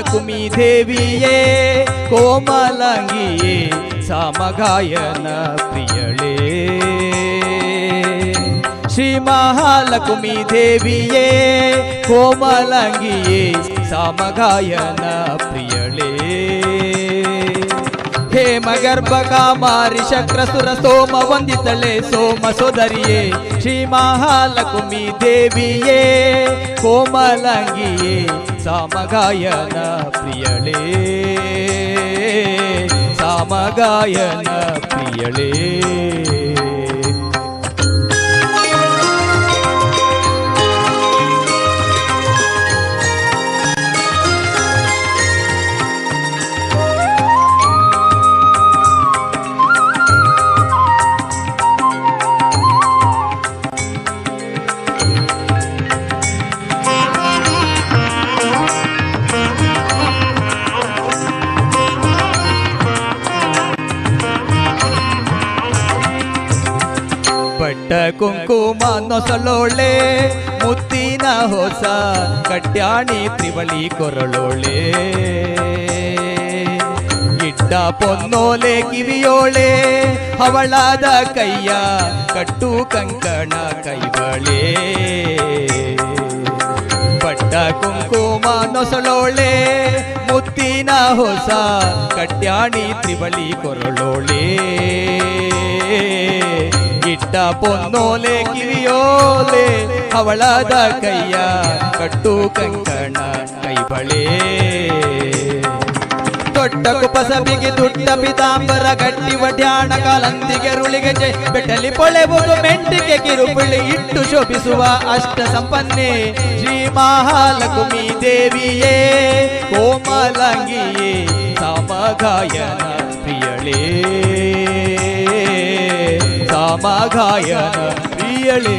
ಮಹಾಲಕ್ಷ್ಮೀ ದೇವಿಯೇ ಕೋಮಲಾಂಗಿಯೇ ಸಮಗಾಯನ ಪ್ರಿಯಳೇ. ಶ್ರೀ ಮಹಾಲಕ್ಷ್ಮೀ ದೇವಿಯೇ ಕೋಮಲಾಂಗಿಯೇ ಸಮಗಾಯನ ಪ್ರಿಯಳೇ. ಹೇಮಗರ್ಭ ಕಾಮಾರಿ ಶಕ್ರಸುರ ಸೋಮ ವಂದಿತಳೆ ಸೋಮ ಸೋದರಿಯೇ, ಶ್ರೀ ಮಹಾಲಕ್ಷ್ಮಿ ದೇವಿಯೇ, ಕೋಮಲಂಗಿಯೇ, ಸಾಮಗಾಯನ ಪ್ರಿಯಳೇ ಸಾಮಗಾಯನ ಪ್ರಿಯಳೇ. ಪಟ್ಟ ಕುಂಕುಮ ನೊಸಲೋಳೆ, ಮುತ್ತಿನ ಹೊಸ ಕಟ್ಯಾಣಿ ತ್ರಿವಳಿ ಕೊರಳೋಳೆ. ಇಟ್ಟ ಪೊನ್ನೋಲೆ ಕಿವಿಯೋಳೆ ಅವಳಾದ ಕೈಯ ಕಟ್ಟು ಕಂಕಣ ಕೈಬಳೆ. ಪಟ್ಟ ಕುಂಕುಮ ನೊಸಳೋಳೆ ಮುತ್ತಿನ ಹೊಸ ಕಟ್ಯಾಣಿ ತ್ರಿವಳಿ ಕೊರಳೋಳೆ. ಇಟ್ಟ ಪೊನ್ನೋಲೆ ಕಿವಿಯೋಲೆ ಅವಳದ ಕೈಯ ಕಟ್ಟು ಕಂಕಣ ಕೈಬಳೆ ದೊಡ್ಡ ಕುಪಸಬಿಗೆ ದುಡ್ಡ ಪಿತಾಂಬರ ಗಟ್ಟಿ ವಡ್ಯಾಣ ಕಾಲಂದಿಗೆ ರುಳಿಗೆ ಜೈ ಬೆಟ್ಟಲಿ ಪೊಳೆಬಹುದು ಮೆಂಟಿಗೆ ಕಿರುಬಿಳಿ ಇಟ್ಟು ಶೋಭಿಸುವ ಅಷ್ಟ ಸಂಪನ್ನೆ ಶ್ರೀ ಮಹಾಲಕ್ಷ್ಮೀ ದೇವಿಯೇ ಕೋಮಲಾಂಗಿಯೇ ಸಾಮಗಾಯನ ಪ್ರಿಯಳೇ ಸಾಮಗಾಯನ ಪ್ರಿಯಳೇ.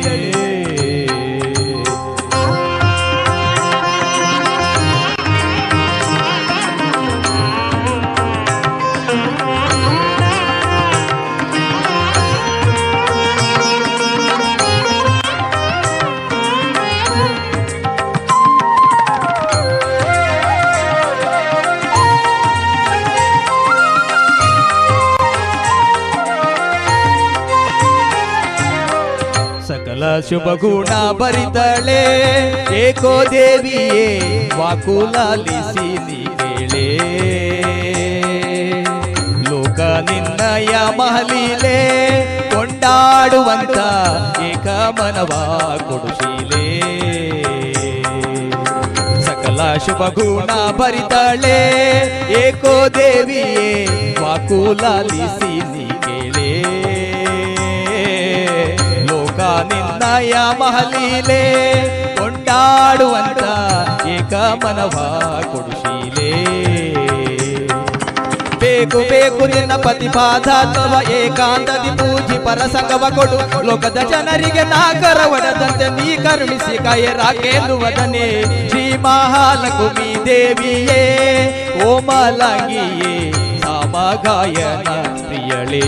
ಸಕಲ ಶುಭ ಗುಣ ಬರಿತಳೆ. ಏಕೋ ದೇವಿಯೇ, ವಾಕುಲಾಲಿಸಿ ಕೇಳೆ. ಲೋಕ ನಿನ್ನಯ ಮಹಲೀಲೆ ಕೊಂಡಾಡುವಂತ ಏಕ ಮನವ ಕೊಡುಶೀಲೆ ಸಕಲ ಶುಭ ಗುಣ ಬರಿತಳೆ. ಏಕೋ ದೇವಿಯೇ, ವಾಕುಲಾಲಿಸಿ ಕೇಳೆ. ನಿನ್ನಯ ಮಹಲೀಲೆ ಕೊಂಡಾಡುವಂತ ಏಕ ಮನವ ಕೊಡುಶೀಲೆ ಬೇಕು ಬೇಕು ನಿನ್ನ ಪ್ರತಿಪಾದಾತ್ಮವ ಏಕಾಂತದಿ ಪೂಜಿ ಪರಸಂಗವ ಕೊಡು. ಲೋಕದ ಜನರಿಗೆ ನಾಗರ ಒಡದಂತೆ ನೀ ಕರುಣಿಸಿ ಜೀ ಶ್ರೀ ಮಹಾಲಕ್ಷ್ಮಿ ದೇವಿಯೇ ಕೋಮಲಾಂಗಿಯೇ ಸಾಮಗಾಯನ ಪ್ರಿಯಳೇ.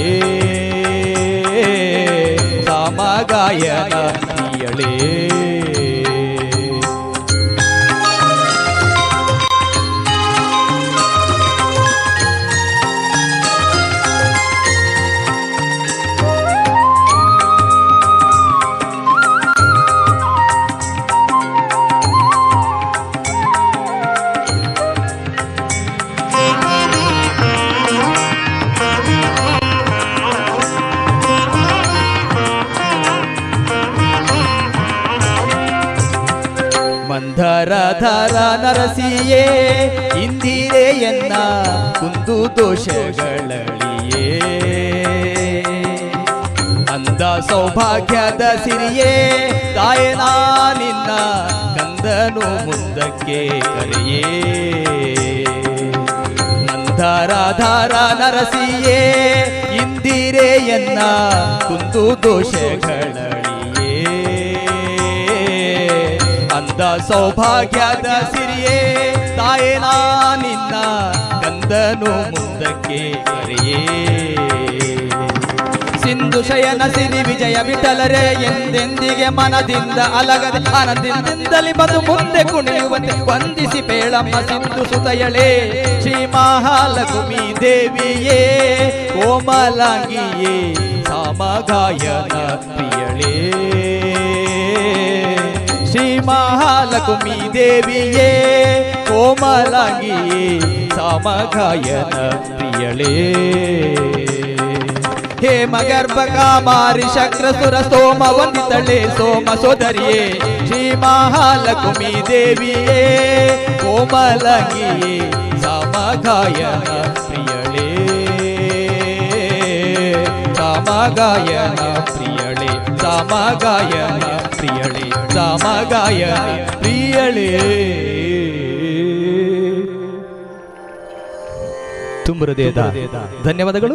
ಸಾಮಗಾಯನ ಪ್ರಿಯಳೇ ಮಂದರ ಧರ ನರಸಿಯೇ, ಇಂದಿರೆಯನ್ನ ಕುಂದು ದೋಷಗಳಳಿಯೇ. ಅಂದ ಸೌಭಾಗ್ಯದ ಸಿರಿಯೇ ನಿನ್ನ ಕಂದನು ಮುಂದಕ್ಕೆ ಕರೆಯೇ. ನಂದರ ಧಾರ ನರಸಿಯೇ, ಇಂದಿರೆಯನ್ನ ಕುಂದು ದೋಷಗಳಳಿಯೇ. ಅಂದ ಸೌಭಾಗ್ಯದ ಸಿರಿಯೇ ತಾಯೇನಾ ನಿನ್ನ ಕಂದನು ಮುಂದಕ್ಕೆ ಕರೆಯೇ. ಸಿಂಧು ಶಯನ ಸಿರಿ ವಿಜಯ ವಿಠಲರೇ ಎಂದೆಂದಿಗೆ ಮನದಿಂದ ಅಲಗದೆ ಆನಂದದಿಂದಲೇ ಬಂದು ಮುಂದೆ ಕುಣಿಯುವಂತೆ ವಂದಿಸಿ ಪೇಳಮ್ಮ ಸಿಂಧು ಸುತಯಳೇ, ಶ್ರೀ ಮಹಾಲಕ್ಷ್ಮಿ ದೇವಿಯೇ, ಕೋಮಲಾಂಗಿಯೇ, ಸಾಮಗಾಯನ ಪ್ರಿಯಳೇ. ಶ್ರೀ ಮಹಾಲಕ್ಷ್ಮಿ ದೇವಿಯೇ ಕೋಮಲಾಂಗಿಯೇ ಸಮಗಾಯನ ಪ್ರಿಯಳೇ ಹೇಮ ಗರ್ಭ ಕಾಮಾರಿ ಶಕ್ರ ಸುರ ಸೋಮ ವಂದಿತಳೆ ಸೋಮ ಸೋದರಿಯೇ ಶ್ರೀ ಮಹಾಲಕ್ಷ್ಮಿ ದೇವಿಯೇ ಕೋಮಲಗಿಯೇ ಸಮಗಾಯನ ಪ್ರಿಯಳೇ ಸಮಗಾಯನ ಪ್ರಿಯಳೇ ಸಮಗಾಯನ ಪ್ರಿಯಳೇ ಸಮಗಾಯ ಪ್ರಿಯಳೇ. ತುಂಬ ಹೃದಯದ ಧನ್ಯವಾದಗಳು.